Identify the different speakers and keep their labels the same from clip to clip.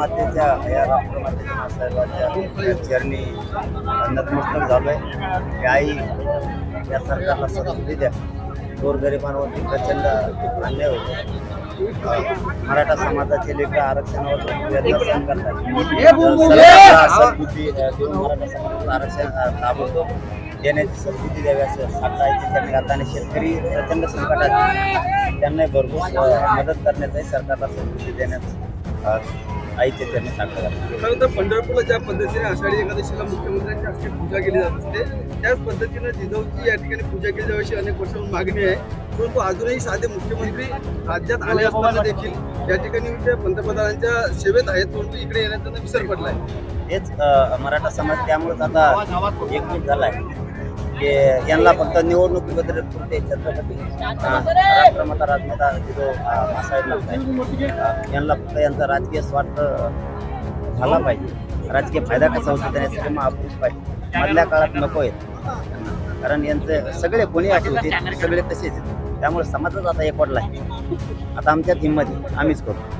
Speaker 1: मातेच्या या राष्ट्रमातेच्या मासाहेबाच्या चरणी नतमस्तक झालोय. की आई या सरकारला सदस्ती द्या. गोरगरिबांवरती प्रचंड अन्याय होतो. मराठा समाजाचे लेकर आरक्षणावर करतात. सरकारला सद्बुद्धी, अं, देऊन मराठा समाजाचं आरक्षण ताबडतोब देण्याची सद्बुद्धी द्यावी असं सांगायची त्यांनी आता आणि शेतकरी प्रचंड संकटात आहेत. त्यांना अं, मदत करण्याचाही सरकारला सद्बुद्धी देण्यात अं, आईचे त्यांनी सांगतात
Speaker 2: खरं तर पंढरपूरला ज्या पद्धतीने आषाढी एकादशीला मुख्यमंत्र्यांच्या हस्ते पूजा केली जात असते त्याच पद्धतीनं जिजाऊची या ठिकाणी पूजा केली जावी अशी अनेक वर्षांपासून मागणी आहे. परंतु अजूनही साधे मुख्यमंत्री राज्यात आले असताना देखील या ठिकाणी ते पंतप्रधानांच्या सेवेत आहेत परंतु इकडे येण्याचा विसर पडलाय.
Speaker 1: हेच अ, मराठा समाज त्यामुळेच आता एकजूट झालाय. की यांना फक्त निवडणुकीबद्दल पुरते छत्रपती राष्ट्रमता राष्ट्रमाता राजमाता जिरो मासाहेब लागतात यांना फक्त यांचा राजकीय स्वार्थ झाला पाहिजे. राजकीय फायदा कसा होतो मग महापुरुष पाहिजे. मधल्या काळात नको आहेत. कारण यांचे सगळे कोणी असे होते सगळे तसेच त्यामुळे समाजच आता एकवडला आहे. आता आमच्यात हिंमत आहे. आम्हीच करू.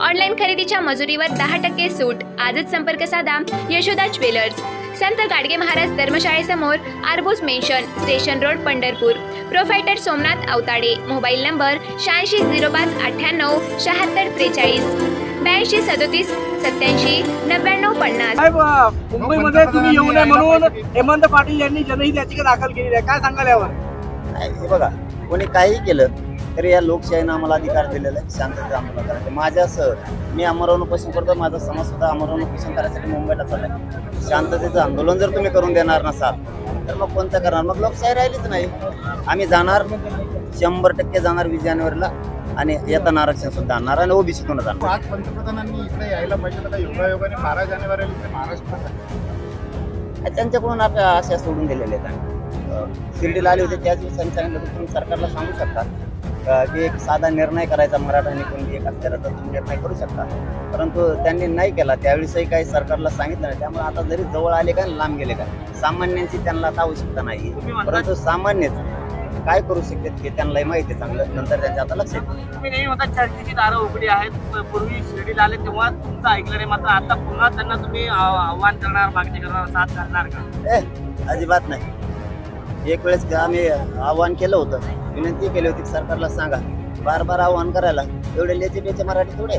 Speaker 3: ऑनलाईन खरेदीच्या मजुरीवर दहा टक्के सूट. आजच संपर्क साधा. यशोदा ज्वेलर्स. संत गाडगे महाराज धर्मशाळेसमोर आरबूस mansion station road Pandharpur. Proprietor Somnath Awtade. Mobile number शहाऐंशी झिरो पाच अठ्ठ्याण्णव शहात्तर त्रेचाळीस. ब्याऐंशी सदोतीस सत्याऐंशी नव्याण्णव पन्नास.
Speaker 4: साहेब मुंबईमध्ये तुम्ही येऊ नये म्हणून हेमंत पाटील यांनी जनहित याचिका दाखल केलेली आहे. काय सांगाल यावर?
Speaker 1: नाही, हे बघा कोणी काही केलं तरी या लोकशाहीनं आम्हाला अधिकार दिलेला आहे शांततेत आंदोलन करायचं माझ्यासह मी अमरावती उपोषण करतो माझा समाज सुद्धा अमरावती उपोषण करायसाठी मुंबईला चाललाय. शांततेचं आंदोलन जर तुम्ही करून देणार नसाल तर मग कोणतं करणार? मग लोकशाही राहिलीच नाही. आम्ही जाणार शंभर टक्के जाणार वीस जानेवारीला आणि येताना आरक्षण सुद्धा आणणार आणि ओबीसीतूनच आणणार
Speaker 5: पाच पंतप्रधानांनी इकडे यायला पाहिजे योगायोगाने बारा जानेवारीला इथे महाराष्ट्रात आहे.
Speaker 1: आणि त्यांच्याकडून आपल्या आशा सोडून दिलेल्या आहेत. शिर्डीला आले होते त्याच दिवशी त्यांनी सांगितलं तुम्ही सरकारला सांगू शकता. की एक साधा निर्णय करायचा मराठा कोणी एक असल्याला तर तुम्ही निर्णय करू शकता. परंतु त्यांनी नाही केला त्यावेळेसही काही सरकारला सांगितलं नाही. त्यामुळे आता जरी जवळ आले का लांब गेले का सामान्यांची त्यांना आता आवश्यकता नाही. परंतु सामान्यच काय करू शकतात हे त्यांनाही माहिती आहे. चांगलं नंतर त्यांच्या आता लक्षात येईल.
Speaker 4: तुम्ही नेहमी म्हणता चर्चेची दारं उघडी आहेत. पूर्वी शिर्डीला आले तेव्हा तुमचं ऐकलं नाही. मात्र आता पुन्हा त्यांना तुम्ही आव- आव्हान करणार मागणी करणार साथ करणार का?
Speaker 1: ए अजिबात नाही. एक वेळेस आम्ही आव्हान केलं होतं. विनंती केली होती सरकारला सांगा. बार बार आव्हान करायला. एवढे लेचे बेचे मराठी थोडे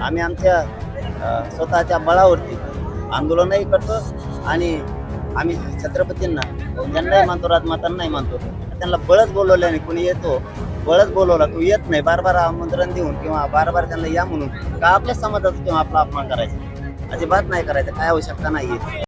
Speaker 1: आम्ही आमच्या स्वतःच्या बळावरती आंदोलनही करतो आणि आम्ही छत्रपतींना ज्यांनाही मानतो राजमातांनाही मानतो त्यांना बळच बोलवलं नाही कोणी येतो बळच बोलवला तू येत नाही. बार बार आमंत्रण देऊन किंवा बार बार त्यांना या म्हणून का आपल्या समाजाचा किंवा आपला अपमान करायचा? अजिबात नाही करायचं. काय आवश्यकता नाही